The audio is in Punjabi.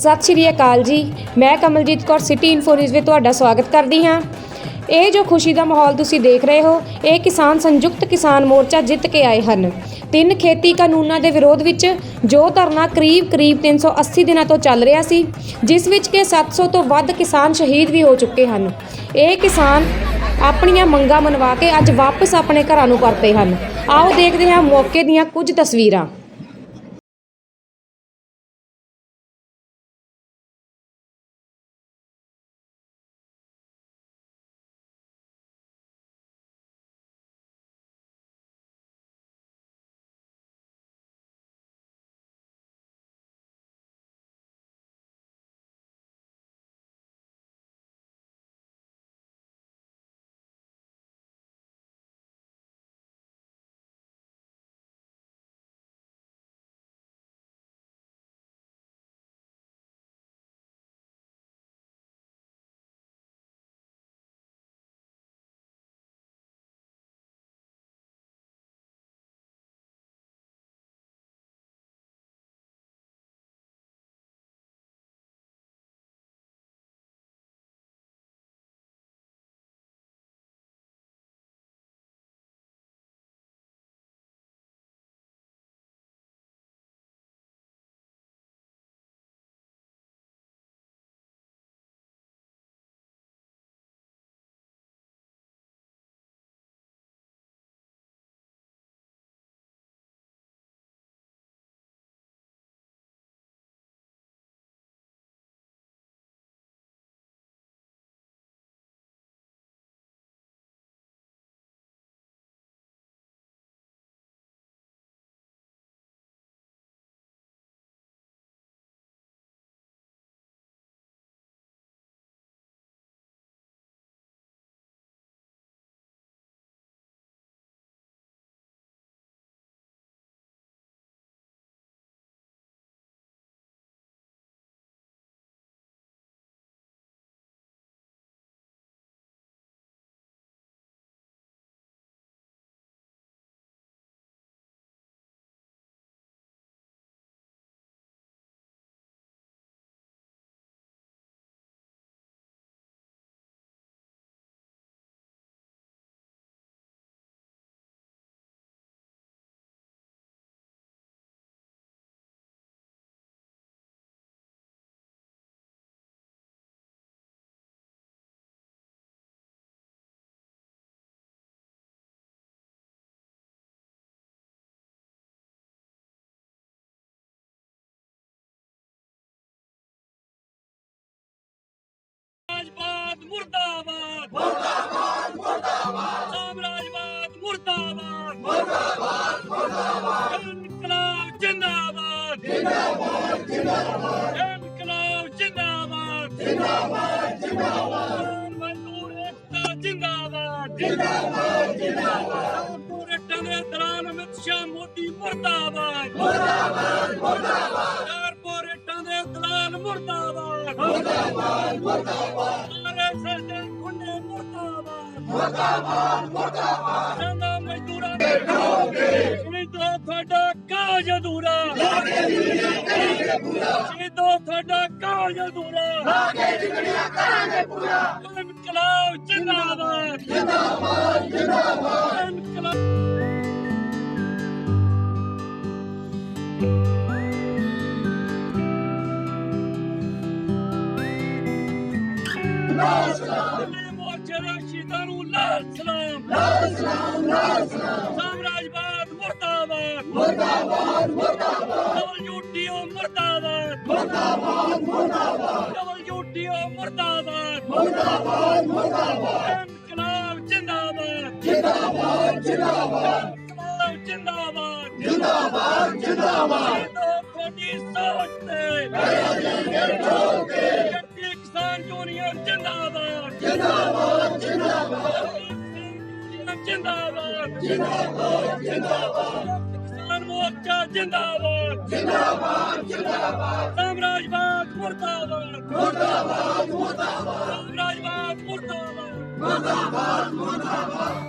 ਸਤਿ ਸ਼੍ਰੀ ਅਕਾਲ ਜੀ। ਮੈਂ Kamaljeet Kaur city info news ਵਿੱਚ ਤੁਹਾਡਾ ਸਵਾਗਤ ਕਰਦੀ ਹਾਂ। ਇਹ ਜੋ ਖੁਸ਼ੀ ਦਾ ਮਾਹੌਲ ਤੁਸੀਂ ਦੇਖ ਰਹੇ ਹੋ, ਇਹ ਕਿਸਾਨ ਸੰਯੁਕਤ ਕਿਸਾਨ ਮੋਰਚਾ ਜਿੱਤ ਕੇ ਆਏ ਹਨ। ਤਿੰਨ ਖੇਤੀ ਕਾਨੂੰਨਾਂ ਦੇ ਵਿਰੋਧ ਵਿੱਚ ਜੋ ਧਰਨਾ ਕਰੀਬ-ਕਰੀਬ 380 ਦਿਨਾਂ ਤੋਂ ਚੱਲ ਰਿਹਾ ਸੀ, ਜਿਸ ਵਿੱਚ ਕਿ 700 ਤੋਂ ਵੱਧ ਕਿਸਾਨ ਸ਼ਹੀਦ ਵੀ ਹੋ ਚੁੱਕੇ ਹਨ। ਇਹ ਕਿਸਾਨ ਆਪਣੀਆਂ ਮੰਗਾਂ ਮਨਵਾ ਕੇ ਅੱਜ ਵਾਪਸ ਆਪਣੇ ਘਰਾਂ ਨੂੰ ਪਰਤੇ ਹਨ। ਆਓ ਦੇਖਦੇ ਹਾਂ ਮੌਕੇ ਦੀਆਂ ਕੁਝ ਤਸਵੀਰਾਂ। ਜਿੰਦਾਬਾਦ ਜਿੰਦਾਬਾਦ ਜਿੰਦਾਬਾਦ ਇਨਕਲਾਬ ਜਿੰਦਾਬਾਦ। ਜਿੰਦਾਬਾਦ ਜਿੰਦਾਬਾਦ ਮਜ਼ਦੂਰ ਏਕਤਾ ਜਿੰਦਾਬਾਦ। ਜਿੰਦਾਬਾਦ ਜਿੰਦਾਬਾਦ ਕਾਰਪੋਰੇਟਾਂ ਦੇ ਦੌਰਾਨ ਅਮਿਤ ਸ਼ਾਹ ਮੋਦੀ ਮੁਰਦਾਬਾਦ। ਮੁਰਦਾਬਾਦ ਮੁਰਦਾਬਾਦ ਕਾਰਪੋਰੇਟਾਂ ਦੇ ਦੌਰਾਨ ਮੁਰਦਾਬਾਦ। ਸਾਰੇ ਸਾਡੇ ਗੁੰਡੇ ਮੁਰਦਾਬਾਦ। ਮੁਰਦਾਬਾਦ ਮੁਰਦਾਬਾਦ। ਜਨਾ ਮਜ਼ਦੂਰਾਂ ਦੇ ਠੋਕੇ ਸ਼ਹੀਦੋ ਤੁਹਾਡਾ ਕਾਜ ਅਧੂਰਾ ਸ਼ਹੀਦੋ ਤੁਹਾਡਾ ਕਾਜ ਅਧੂਰਾ ਲਾਗੇ ਜਿਗੜੀਆਂ ਕਰਾਂਗੇ ਪੂਰਾ ਇਨਕਲਾਬ ਜਿੰਦਾਬਾਦ ਜਿੰਦਾਬਾਦ ਜਿੰਦਾਬਾਦ ਇਨਕਲਾਬ ਦਿੱਲੀ ਮੋਰਚੇ ਦੇ ਸ਼ਹੀਦਾਂ ਨੂੰ ਲਾਲ ਸਲਾਮ ਲਾਲ ਮੁਰਦਾਬਾਦ ਮੁਰਦਾਬਾਦ ਮੁਰਦਾਬਾਦ ਡਬਲਯੂਟੀਓ ਮੁਰਦਾਬਾਦ ਮੁਰਦਾਬਾਦ ਮੁਰਦਾਬਾਦ ਇਨਕਲਾਬ ਜਿੰਦਾਬਾਦ ਜਿੰਦਾਬਾਦ ਜਿੰਦਾਬਾਦ ਇਨਕਲਾਬ ਜਿੰਦਾਬਾਦ ਜਿੰਦਾਬਾਦ ਜਿੰਦਾਬਾਦ ਤੁਹਾਡੀ ਸੋਚ ਤੇ ਜੱਟੀ ਕਿਸਾਨ ਯੂਨੀਅਨ ਜਿੰਦਾਬਾਦ ਜਿੰਦਾਬਾਦ ਜਿੰਦਾਬਾਦ ਜਿੰਦਾਬਾਦ ਜਿੰਦਾਬਾਦ ਜਿੰਦਾਬਾਦ। ਕਿਸਾਨ ਮੋਰਚਾ ਜਿੰਦਾਬਾਦ। ਜਿੰਦਾਬਾਦ ਜਿੰਦਾਬਾਦ। ਸਾਮਰਾਜਵਾਦ ਮੁਰਦਾਬਾਦ। ਮੁਰਦਾਬਾਦ ਮੁਰਦਾਬਾਦ। ਸਾਮਰਾਜਵਾਦ ਮੁਰਦਾਬਾਦ। ਮੁਰਦਾਬਾਦ ਮੁਰਦਾਬਾਦ।